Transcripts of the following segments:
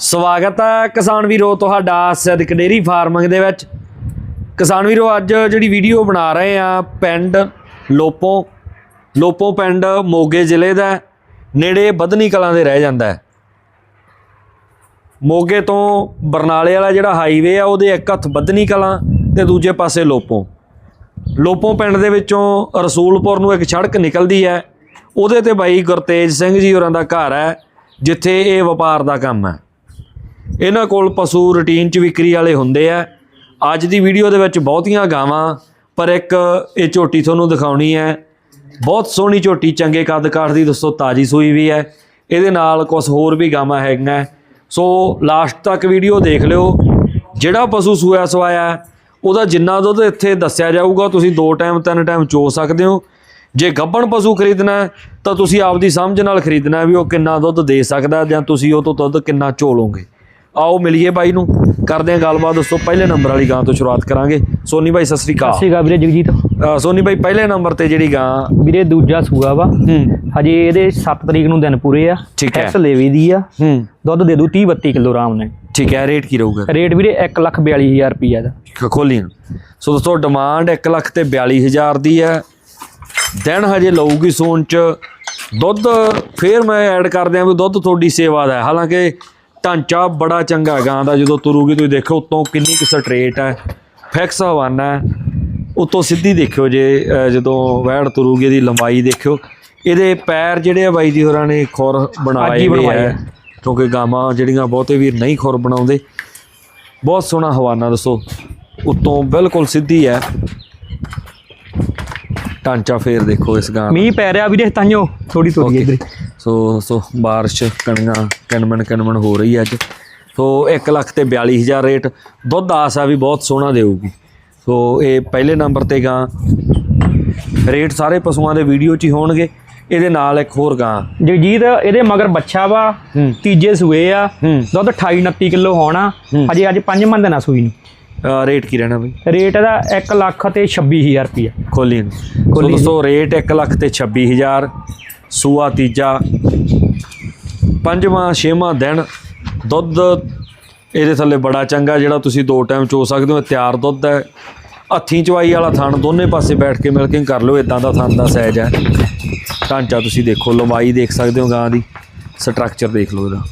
ਸਵਾਗਤ ਹੈ ਕਿਸਾਨ ਵੀਰੋ ਤੁਹਾਡਾ ਸਿੱਧਕ ਡੇਰੀ ਫਾਰਮਿੰਗ ਦੇ ਵਿੱਚ। ਕਿਸਾਨ ਵੀਰੋ, ਅੱਜ ਜਿਹੜੀ ਵੀਡੀਓ ਬਣਾ ਰਹੇ ਆ ਪਿੰਡ ਲੋਪੋ। ਲੋਪੋ ਪਿੰਡ ਮੋਗੇ ਜ਼ਿਲ੍ਹੇ ਦਾ ਨੇੜੇ ਬਦਨੀ ਕਲਾਂ ਦੇ ਰਹਿ ਜਾਂਦਾ ਹੈ। ਮੋਗੇ ਤੋਂ ਬਰਨਾਲੇ ਵਾਲਾ ਜਿਹੜਾ ਹਾਈਵੇ ਆ, ਉਹਦੇ ਇੱਕ ਹੱਥ ਬਦਨੀ ਕਲਾਂ ਤੇ ਦੂਜੇ ਪਾਸੇ ਲੋਪੋ। ਲੋਪੋ ਪਿੰਡ ਦੇ ਵਿੱਚੋਂ ਰਸੂਲਪੁਰ ਨੂੰ ਇੱਕ ਸੜਕ ਨਿਕਲਦੀ ਹੈ, ਉਹਦੇ ਤੇ ਬਾਈ ਗੁਰਤੇਜ ਸਿੰਘ ਜੀ ਹੋਰਾਂ ਦਾ ਘਰ ਹੈ, ਜਿੱਥੇ ਇਹ ਵਪਾਰ ਦਾ ਕੰਮ ਹੈ। ਇਹਨਾਂ ਕੋਲ ਪਸ਼ੂ ਰੂਟੀਨ ਚ ਵਿਕਰੀ ਵਾਲੇ ਹੁੰਦੇ ਆ। ਅੱਜ ਦੀ ਵੀਡੀਓ ਦੇ ਵਿੱਚ ਬਹੁਤੀਆਂ ਗਾਵਾਂ, ਪਰ ਇੱਕ ਇਹ ਝੋਟੀ ਤੁਹਾਨੂੰ ਦਿਖਾਉਣੀ ਹੈ। ਬਹੁਤ ਸੋਹਣੀ ਝੋਟੀ, ਚੰਗੇ ਕੱਦ ਕਾਠ ਦੀ ਦੋਸਤੋ ਤਾਜੀ ਸੂਈ ਵੀ ਹੈ। ਇਹਦੇ ਨਾਲ ਕੁਝ ਹੋਰ ਵੀ ਗਾਵਾਂ ਹੈਗੀਆਂ। ਸੋ ਲਾਸਟ ਤੱਕ ਵੀਡੀਓ ਦੇਖ ਲਿਓ। ਜਿਹੜਾ ਪਸ਼ੂ ਸੂਇਆ ਸਵਾਇਆ, ਉਹਦਾ ਜਿੰਨਾ ਦੁੱਧ ਇੱਥੇ ਦੱਸਿਆ ਜਾਊਗਾ, ਤੁਸੀਂ ਦੋ ਟਾਈਮ, ਤਿੰਨ ਟਾਈਮ ਚੋ ਸਕਦੇ ਹੋ। ਜੇ ਗੱਭਣ ਪਸ਼ੂ ਖਰੀਦਣਾ ਤਾਂ ਤੁਸੀਂ ਆਪਦੀ ਸਮਝ ਨਾਲ ਖਰੀਦਣਾ ਵੀ ਉਹ ਕਿੰਨਾ ਦੁੱਧ ਦੇ ਸਕਦਾ ਜਾਂ ਤੁਸੀਂ ਉਹ ਤੋਂ ਦੁੱਧ ਕਿੰਨਾ ਚੋਲੋਗੇ ਆਓ ਮਿਲੀਏ ਬਾਈ ਨੂੰ। ਕਰਦੇ ਹਾਂ ਗੱਲਬਾਤ ਦੋਸਤੋ ਪਹਿਲੇ ਨੰਬਰ ਵਾਲੀ ਗਾਂ ਤੋਂ ਸ਼ੁਰੂਆਤ ਕਰਾਂਗੇ। ਸੋਨੀ ਬਾਈ ਸਤਿ ਸ੍ਰੀ ਅਕਾਲ। ਸੀਗਾ ਵੀਰੇ ਜਗਜੀਤ। ਸੋਨੀ ਬਾਈ ਪਹਿਲੇ ਨੰਬਰ ਤੇ ਜਿਹੜੀ ਗਾਂ ਵੀਰੇ ਦੂਜਾ ਸੂਆ ਵਾ। ਹਜੇ ਇਹਦੇ 7 ਤਰੀਕ ਨੂੰ ਦਿਨ ਪੂਰੇ ਆ। ਠੀਕ ਹੈ। ਲੇਵੀ ਦੀ ਆ। ਦੁੱਧ ਦੇ ਦੂ 30 32 ਕਿਲੋ ਆਰਾਮ ਨਾਲ। ਠੀਕ ਹੈ ਰੇਟ ਕੀ ਰਹੂਗਾ? ਰੇਟ ਵੀਰੇ 142000 ਰੁਪਈਆ ਦਾ। ਖੋਲੀ ਸੋ ਦੋਸਤੋ ਡਿਮਾਂਡ 1 ਲੱਖ ਤੇ 42000 ਦੀ ਹੈ। ਦਿਨ ਹਜੇ ਲਊਗੀ ਸੋਨ ਚ। ਦੁੱਧ ਫੇਰ ਮੈਂ ਐਡ ਕਰ ਦਿਆਂ ਵੀ ਦੁੱਧ ਤੁਹਾਡੀ ਸੇਵਾ ਦਾ ਹੈ। ਹਾਲਾਂਕਿ ਢਾਂਚਾ ਬੜਾ ਚੰਗਾ ਹੈ ਗਾਂ ਦਾ ਜਦੋਂ ਤੁਰੂਗੀ ਤੁਸੀਂ ਦੇਖੋ ਉੱਤੋਂ ਕਿੰਨੀ ਕੁ ਸਟਰੇਟ ਹੈ ਫਿਕਸ ਹਵਾਨਾ ਹੈ ਉੱਤੋਂ ਸਿੱਧੀ ਦੇਖਿਓ ਜੇ ਜਦੋਂ ਵਹਿੜ ਤੁਰੂਗੀ ਇਹਦੀ ਲੰਬਾਈ ਦੇਖਿਓ ਇਹਦੇ ਪੈਰ ਜਿਹੜੇ ਆ ਬਾਈ ਜੀ ਹੋਰਾਂ ਨੇ ਖੁਰ ਬਣਾਏ ਹੀ ਹੋਏ ਆ। ਕਿਉਂਕਿ ਗਾਵਾਂ ਜਿਹੜੀਆਂ ਬਹੁਤੇ ਵੀਰ ਨਹੀਂ ਖੁਰ ਬਣਾਉਂਦੇ ਬਹੁਤ ਸੋਹਣਾ ਹਵਾਨਾ ਦੱਸੋ ਉੱਤੋਂ ਬਿਲਕੁਲ ਸਿੱਧੀ ਹੈ ਢਾਂਚਾ ਫੇਰ ਦੇਖੋ ਇਸ ਗਾਂ। ਮੀਂਹ ਪੈ ਰਿਹਾ ਵੀਰੇ ਤਾਂਿਓ ਥੋੜੀ ਥੋੜੀ. ਇਧਰ ਸੋ ਸੋ ਬਾਰਿਸ਼ ਕਣੀਆਂ ਕਣਮਣ ਕਣਮਣ ਹੋ ਰਹੀ ਹੈ ਅੱਜ। ਸੋ 1 ਲੱਖ ਤੇ 42000 ਰੇਟ। ਦੁੱਧ ਆਸ ਆ ਵੀ ਬਹੁਤ ਸੋਹਣਾ ਦੇਊਗੀ। ਸੋ ਇਹ ਪਹਿਲੇ ਨੰਬਰ ਤੇ ਗਾਂ। ਰੇਟ ਸਾਰੇ ਪਸ਼ੂਆਂ ਦੇ ਵੀਡੀਓ 'ਚ ਹੀ ਹੋਣਗੇ। ਇਹਦੇ ਨਾਲ ਇੱਕ ਹੋਰ ਗਾਂ। ਜਗਜੀਤ ਇਹਦੇ ਮਗਰ ਬੱਚਾ ਵਾ ਤੀਜੇ ਸੂਏ ਆ। ਦੁੱਧ 28 29 ਕਿਲੋ ਹੋਣਾ। ਹਜੇ ਅੱਜ ਪੰਜਵਾਂ ਦਿਨ ਆ ਸੂਈ ਨੂੰ। ਰੇਟ ਕੀ ਰਹਿਣਾ ਬਈ? ਰੇਟ ਇਹਦਾ 1 ਲੱਖ ਤੇ 26000 ਰੁਪਈਆ। ਖੋਲੀ ਨੂੰ। ਸੋ ਰੇਟ 1 ਲੱਖ ਤੇ 26000 ਸੂਆ ਤੀਜਾ, ਪੰਜਵਾਂ, ਛੇਵਾਂ ਦਿਨ। ਦੁੱਧ ਇਹਦੇ ਥੱਲੇ ਬੜਾ ਚੰਗਾ, ਜਿਹੜਾ ਤੁਸੀਂ ਦੋ ਟਾਈਮ ਚੋ ਸਕਦੇ ਹੋ ਤਿਆਰ ਦੁੱਧ ਹੈ। ਹੱਥੀਂ ਚਵਾਈ ਵਾਲਾ ਥਣ ਦੋਨੇ ਪਾਸੇ ਬੈਠ ਕੇ ਮਿਲਕਿੰਗ ਕਰ ਲਓ ਇਦਾਂ ਦਾ ਥਣ ਦਾ ਸਾਈਜ਼ ਹੈ। ਢਾਂਚਾ ਤੁਸੀਂ ਦੇਖੋ, ਲੰਬਾਈ ਦੇਖ ਸਕਦੇ ਹੋ ਗਾਂ ਦੀ। ਸਟਰਕਚਰ ਦੇਖ ਲਓ ਇਹਦਾ।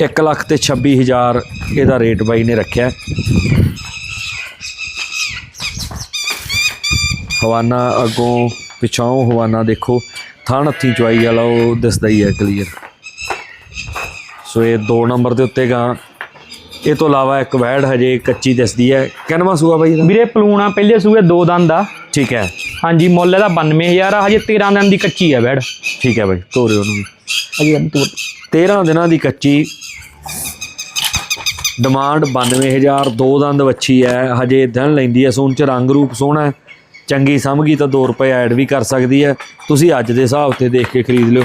1 ਲੱਖ ਤੇ 26000 ਇਹਦਾ ਰੇਟ ਬਾਈ ਨੇ ਰੱਖਿਆ। ਹਵਾਨਾ ਅੱਗੋਂ ਪਿਛਾਂ ਹਵਾਨਾ ਦੇਖੋ ਥਣ ਹੱਥੀਂ ਚਵਾਈ ਵਾਲਾ ਉਹ ਦਿਸਦਾ ਹੀ ਹੈ ਕਲੀਅਰ ਸੋ ਇਹ 2 ਨੰਬਰ ਦੇ ਉੱਤੇ ਗਾਂ। ਇਹ ਤੋਂ ਇਲਾਵਾ ਇੱਕ ਵੈੜ ਹਜੇ ਕੱਚੀ ਦਿਸਦੀ ਹੈ। ਕਿੰਨਵਾਂ ਸੂਆ ਬਾਈ ਇਹਦਾ? ਵੀਰੇ ਪਲੂਣਾ ਪਹਿਲੇ ਸੂਏ ਦੋ ਦੰਦ ਆ। ਠੀਕ ਹੈ। ਹਾਂਜੀ ਮੁੱਲ ਇਹਦਾ 92000 ਆ। ਹਜੇ 13 ਦਿਨ ਦੀ ਕੱਚੀ ਆ ਬੈੜ ਠੀਕ ਹੈ ਬਾਈ ਤੋਰੇ ਉਹਨੂੰ ਵੀ। ਹਜੇ ਅੰਤ 13 ਦਿਨਾਂ ਦੀ ਕੱਚੀ। ਡਿਮਾਂਡ 92000 ਦੋ ਦੰਦ ਵੱਛੀ ਹੈ। ਹਜੇ ਦਿਨ ਲੈਂਦੀ ਹੈ ਸੂਨ ਚ ਰੰਗ ਰੂਪ ਸੋਹਣਾ ਹੈ। ਚੰਗੀ ਸਮਝੀ ਤਾਂ 2 ਰੁਪਏ ਐਡ ਵੀ ਕਰ ਸਕਦੀ ਹੈ। ਤੁਸੀਂ ਅੱਜ ਦੇ ਹਿਸਾਬ ਤੇ ਦੇਖ ਕੇ ਖਰੀਦ ਲਿਓ।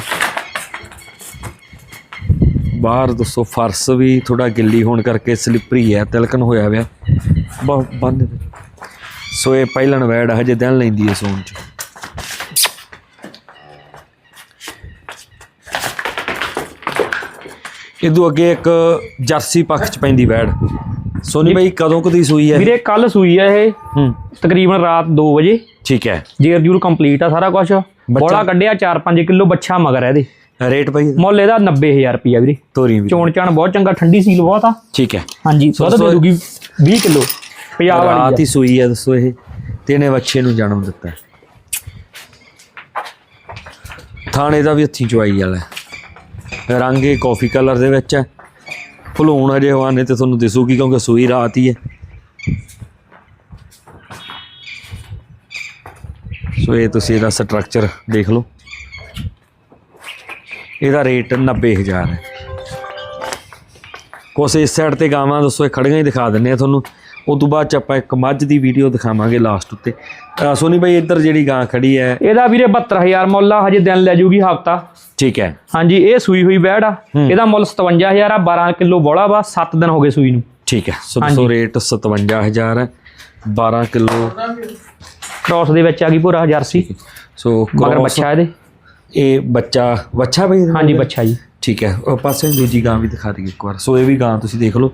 ਬਾਹਰ ਦੱਸੋ, ਫਰਸ਼ ਵੀ ਥੋੜਾ ਗਿੱਲੀ ਹੋਣ ਕਰਕੇ ਸਲਿੱਪਰੀ ਹੈ, ਤਿਲਕਣ ਹੋਇਆ ਹੋਇਆ ਬਹੁਤ ਬੰਦ ਸੋ ਇਹ ਪਹਿਲਣ ਵੈੜ ਹਜੇ ਦਿਨ ਲੈਂਦੀ ਹੈ ਸੂਨ ਚ। ਇਦੋਂ ਅੱਗੇ ਇੱਕ ਜਰਸੀ ਪੱਖ ਚ ਪੈਂਦੀ ਵੈੜ। ਸੋਨੀ ਬਾਈ ਕਦੋਂ ਕਦੀ ਸੂਈ ਹੈ? ਵੀਰੇ ਕੱਲ ਸੂਈ ਆ ਇਹ। ਹੂੰ। ਤਕਰੀਬਨ ਰਾਤ 2 ਵਜੇ। ਠੀਕ ਹੈ। ਜੇਰ ਜੂਰ ਕੰਪਲੀਟ ਆ ਸਾਰਾ ਕੁਝ ਬੋਲਾ ਕੱਢਿਆ 4-5 ਕਿਲੋ ਬੱਚਾ ਮਗਰ ਆ ਇਹਦੇ। ਰੇਟ ਬਾਈ ਮੁੱਲ ਇਹਦਾ 90000 ਰੁਪਿਆ ਵੀਰੇ। ਤੋਰੀ ਵੀ। ਚੋਣ ਚਾਣ ਬਹੁਤ ਚੰਗਾ ਠੰਡੀ ਸੀਲ ਬਹੁਤ ਆ। ਠੀਕ ਹੈ। ਹਾਂਜੀ ਦੁੱਧ ਦੇ ਦੂਗੀ 20 ਕਿਲੋ। ਪੰਜਾਬ ਰਾਤ ਵਾਲੀ ਹੀ ਸੂਈ ਹੈ ਦੱਸੋ ਇਹ। ਤੇ ਇਹਨੇ ਬੱਚੇ ਨੂੰ ਜਨਮ ਦਿੱਤਾ। ਹੈ। ਥਾਣੇ ਦਾ ਵੀ ਹੱਥੀਂ ਚਵਾਈ ਵਾਲਾ ਹੈ। ਰੰਗ ਇਹ ਕਾਫੀ ਕਲਰ ਦੇ ਵਿੱਚ ਹੈ। ਭਲੂਣ ਹਜੇ ਹਵਾਨੇ ਤੇ ਤੁਹਾਨੂੰ ਦਿਸੂਗੀ ਕਿਉਂਕਿ ਸੂਈ ਰਾਤ ਹੀ ਹੈ। ਸੋ ਇਹ ਤੁਸੀਂ ਇਹਦਾ ਸਟਰਕਚਰ ਦੇਖ ਲਓ। ਇਹਦਾ ਰੇਟ 90000 ਹੈ। ਕੁਛ ਇਸ ਸਾਈਡ ਤੇ ਗਾਵਾਂ ਦੱਸੋ, ਇਹ ਖੜੀਆਂ ਹੀ ਦਿਖਾ ਦਿੰਨੇ ਆ ਤੁਹਾਨੂੰ। ਉਸ ਤੋਂ ਬਾਅਦ ਚ ਆਪਾਂ ਇੱਕ ਮੱਝ ਦੀ ਵੀਡੀਓ ਦਿਖਾਵਾਂਗੇ ਲਾਸਟ ਉੱਤੇ। ਅਹ ਸੋਨੀ ਭਾਈ ਇੱਧਰ ਜਿਹੜੀ ਗਾਂ ਖੜੀ ਹੈ। ਇਹਦਾ ਵੀਰੇ 72000 ਮੁੱਲ ਆ, ਹਜੇ ਦਿਨ ਲੈ ਜੂਗੀ ਹਫਤਾ। ਠੀਕ ਹੈ। ਹਾਂਜੀ ਇਹ ਸੂਈ ਹੋਈ ਬੈੜ ਆ। ਇਹਦਾ ਮੁੱਲ 57000 ਆ 12 ਕਿਲੋ ਬੋਲਾ ਵਾ 7 ਦਿਨ ਹੋ ਗਏ ਸੂਈ ਨੂੰ। ਠੀਕ ਹੈ। ਸੋ ਰੇਟ 57000 ਹੈ 12 ਕਿਲੋ। ਕ੍ਰੋਸ ਦੇ ਵਿੱਚ ਆ ਗਈ ਪੂਰਾ ਜਰਸੀ ਸੋ। ਮਗਰ ਬੱਚਾ ਇਹਦੇ। ਇਹ ਬੱਚਾ ਬੱਚਾ ਭਾਈ ਹਾਂਜੀ ਬੱਚਾ ਜੀ। ਠੀਕ ਹੈ। ਉਹ ਪਾਸੇ ਦੂਜੀ ਗਾਂ ਵੀ ਦਿਖਾ ਦਈਏ ਇੱਕ ਵਾਰ। ਸੋ ਇਹ ਵੀ ਗਾਂ ਤੁਸੀਂ ਦੇਖ ਲਓ।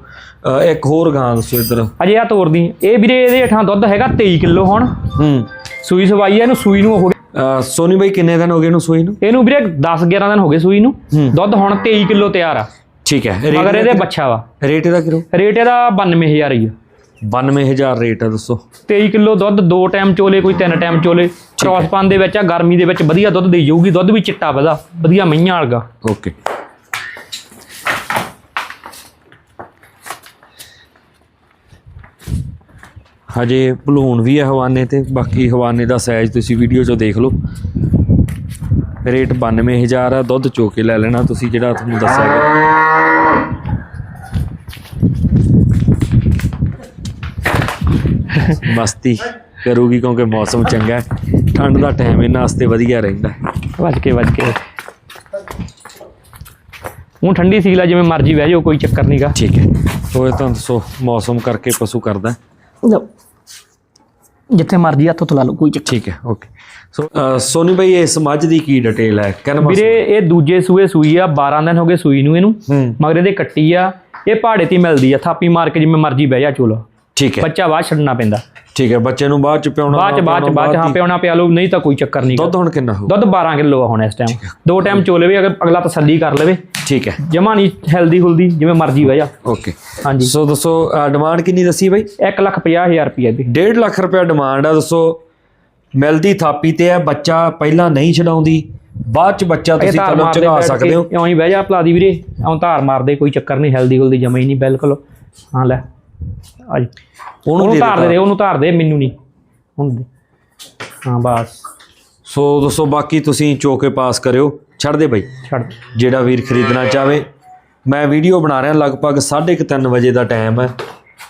ਇੱਕ ਹੋਰ ਗਾਂ ਦੱਸੋ ਇੱਧਰ। ਅਜੇ ਆ ਤੋਰਦੀ ਇਹ ਵੀਰੇ ਇਹਦੇ ਹੇਠਾਂ ਦੁੱਧ ਹੈਗਾ 23 ਕਿਲੋ ਹੁਣ। ਹੂੰ। ਸੂਈ ਸਵਾਈ ਹੈ ਇਹਨੂੰ ਸੂਈ ਨੂੰ ਹੋ ਗਿਆ। ਸੋਨੀ ਬਾਈ ਕਿੰਨੇ ਦਿਨ ਹੋ ਗਏ ਇਹਨੂੰ ਸੂਈ ਨੂੰ? ਇਹਨੂੰ ਵੀਰੇ 10 11 ਦਿਨ ਹੋ ਗਏ ਸੂਈ ਨੂੰ। ਦੁੱਧ ਹੁਣ 23 ਕਿਲੋ ਤਿਆਰ ਆ। ਠੀਕ ਹੈ ਮਗਰ ਇਹਦੇ ਬੱਚਾ ਵਾ। ਰੇਟ ਇਹਦਾ ਕਿਲੋ ਰੇਟ ਇਹਦਾ 92000 ਹੀ ਆ। 92000 ਰੇਟ ਹੈ ਦੱਸੋ। 23 ਕਿਲੋ ਦੁੱਧ ਦੋ ਟਾਈਮ ਚੋਲੇ ਕੋਈ ਤਿੰਨ ਟਾਈਮ ਚੋਲੇ। ਕ੍ਰਾਸ ਦੇ ਵਿੱਚ ਆ ਗਰਮੀ ਦੇ ਵਿੱਚ ਵਧੀਆ ਦੁੱਧ ਦੇਈ ਜਾਊਗੀ। ਦੁੱਧ ਵੀ ਚਿੱਟਾ ਵਧਾ ਵਧੀਆ ਮਈਆਂ ਵਾਲਗਾ। ਓਕੇ ਹਜੇ ਭਲੂਣ ਵੀ ਹੈ ਹਵਾਨੇ ਤੇ ਬਾਕੀ ਹਵਾਨੇ ਦਾ ਸਾਈਜ਼ ਤੁਸੀਂ ਵੀਡੀਓ 'ਚੋਂ ਦੇਖ ਲਓ। ਰੇਟ 92000 ਆ ਦੁੱਧ ਚੋ ਕੇ ਲੈ ਲੈਣਾ ਤੁਸੀਂ ਜਿਹੜਾ ਤੁਹਾਨੂੰ ਦੱਸਿਆ ਗਿਆ। ਮਸਤੀ ਕਰੂਗੀ ਕਿਉਂਕਿ ਮੌਸਮ ਚੰਗਾ ਹੈ। ਠੰਡ ਦਾ ਟਾਈਮ ਇਹਨਾਂ ਵਾਸਤੇ ਵਧੀਆ ਰਹਿੰਦਾ ਹੈ। ਵੱਜ ਕੇ ਵੱਜ ਕੇ। ਹੁਣ ਠੰਡੀ ਸੀਲ ਆ ਜਿਵੇਂ ਮਰਜ਼ੀ ਬਹਿ ਜਾਓ ਕੋਈ ਚੱਕਰ ਨਹੀਂਗਾ ਠੀਕ ਹੈ। ਸੋ ਇਹ ਤਾਂ ਦੱਸੋ ਮੌਸਮ ਕਰਕੇ ਪਸ਼ੂ ਕਰਦਾ। ਜਿੱਥੇ ਮਰਜ਼ੀ ਹੱਥੋਂ ਤੋਂ ਲਾ ਲਓ ਕੋਈ ਚੱਕਰ ਠੀਕ ਹੈ ਓਕੇ ਸੋ ਅ, ਸੋਨੀ ਭਾਈ ਇਸ ਮੱਝ ਦੀ ਕੀ ਡਿਟੇਲ ਹੈ? ਕਿੰਨਾ ਵੀਰੇ ਇਹ ਦੂਜੇ ਸੂਏ ਸੂਈ ਆ 12 ਦਿਨ ਹੋ ਗਏ ਸੂਈ ਨੂੰ ਇਹਨੂੰ ਹੂੰ। ਮਗਰ ਇਹਦੇ ਕੱਟੀ ਆ ਇਹ ਪਹਾੜੇ ਤੇ ਹੀ ਮਿਲਦੀ ਆ ਥਾਪੀ ਮਾਰ ਕੇ ਜਿਵੇਂ ਮਰਜ਼ੀ ਬਹਿ ਜਾ ਚੋਲਾ। ਠੀਕ ਹੈ। ਬੱਚਾ ਬਾਅਦ ਛੱਡਣਾ ਪੈਂਦਾ। ਠੀਕ ਹੈ ਬੱਚੇ ਨੂੰ ਬਾਅਦ ਚ ਪਿਆਉਣਾ ਬਾਅਦ ਚ ਬਾਅਦ ਚ ਬਾਅਦ ਚ ਹਾਂ। ਪਿਆਉਣਾ ਪਿਆ ਲਓ ਨਹੀਂ ਤਾਂ ਕੋਈ ਚੱਕਰ ਨਹੀਂ ਦੁੱਧ ਹੁਣ ਕਿੰਨਾ ਹੋਊ? ਦੁੱਧ 12 ਕਿਲੋ ਆ ਹੁਣ ਇਸ ਟਾਈਮ ਦੋ ਟਾਈਮ ਚੋਲੇ ਵੀ ਅਗਰ ਅਗਲਾ ਤਸੱਲੀ ਕਰ ਲਵੇ। ਠੀਕ ਹੈ। ਜਮਾ ਨਹੀਂ ਹੈਲਦੀ ਹੁਲਦੀ ਜਿਵੇਂ ਮਰਜ਼ੀ ਬਹਿ ਜਾ। ਓਕੇ ਹਾਂਜੀ। ਸੋ ਦੱਸੋ ਡਿਮਾਂਡ ਕਿੰਨੀ ਦੱਸੀ ਬਾਈ? 1 ਲੱਖ 50000 ਰੁਪਏ ਦੀ। 1.5 ਲੱਖ ਰੁਪਏ ਡਿਮਾਂਡ ਆ ਦੱਸੋ। ਮਿਲਦੀ ਥਾਪੀ ਤੇ ਹੈ ਬੱਚਾ ਪਹਿਲਾਂ ਨਹੀਂ ਛਡਾਉਂਦੀ। ਬਾਅਦ ਚ ਬੱਚਾ ਤੁਸੀਂ ਕਲਮ ਚਗਾ ਸਕਦੇ ਹੋ। ਇਉਂ ਹੀ ਬਹਿ ਜਾ ਭਲਾ ਦੀ ਵੀਰੇ। ਇਉਂ ਧਾਰ ਮਾਰਦੇ ਕੋਈ ਚੱਕਰ ਨਹੀਂ ਹੈਲਦੀ ਹੁਲਦੀ ਜਮਾ ਹੀ ਨਹੀਂ ਬਿਲਕੁਲ। ਹਾਂ ਲੈ। ਆ ਜੀ ਉਹਨੂੰ ਦੇ ਧਾਰ ਦੇ ਉਹਨੂੰ ਧਾਰ ਦੇ ਮੈਨੂੰ ਨਹੀਂ। ਹੁਣ ਦੇ। ਹਾਂ ਬਸ। ਸੋ ਦੱਸੋ ਬਾਕੀ ਤੁਸੀਂ ਚੋਕੇ ਪਾਸ ਕਰਿਓ। ਛੱਡ ਦੇ ਬਾਈ। ਛੱਡ। ਜਿਹੜਾ ਵੀਰ ਖਰੀਦਣਾ ਚਾਹਵੇ। ਮੈਂ ਵੀਡੀਓ ਬਣਾ ਰਿਹਾ ਲਗਭਗ 3:30 ਵਜੇ ਦਾ ਟਾਈਮ ਹੈ।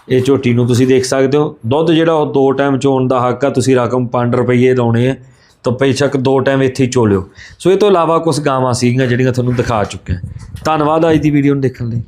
ਇਹ ਝੋਟੀ ਨੂੰ ਤੁਸੀਂ ਦੇਖ ਸਕਦੇ ਹੋ। ਦੁੱਧ ਜਿਹੜਾ ਉਹ ਦੋ ਟਾਈਮ ਚੋਣ ਦਾ ਹੱਕ ਆ। ਤੁਸੀਂ ਰਕਮ 5 ਰੁਪਏ ਲਾਉਣੇ ਆ। ਤਾਂ ਬੇਸ਼ੱਕ ਦੋ ਟਾਈਮ ਇੱਥੇ ਹੀ ਚੋ ਲਿਓ ਸੋ ਇਹ ਤੋਂ ਇਲਾਵਾ ਕੁਝ ਗਾਵਾਂ ਸੀਗੀਆਂ ਜਿਹੜੀਆਂ ਤੁਹਾਨੂੰ ਦਿਖਾ ਚੁੱਕਿਆ ਧੰਨਵਾਦ ਅੱਜ ਦੀ ਵੀਡੀਓ ਨੂੰ ਦੇਖਣ ਲਈ।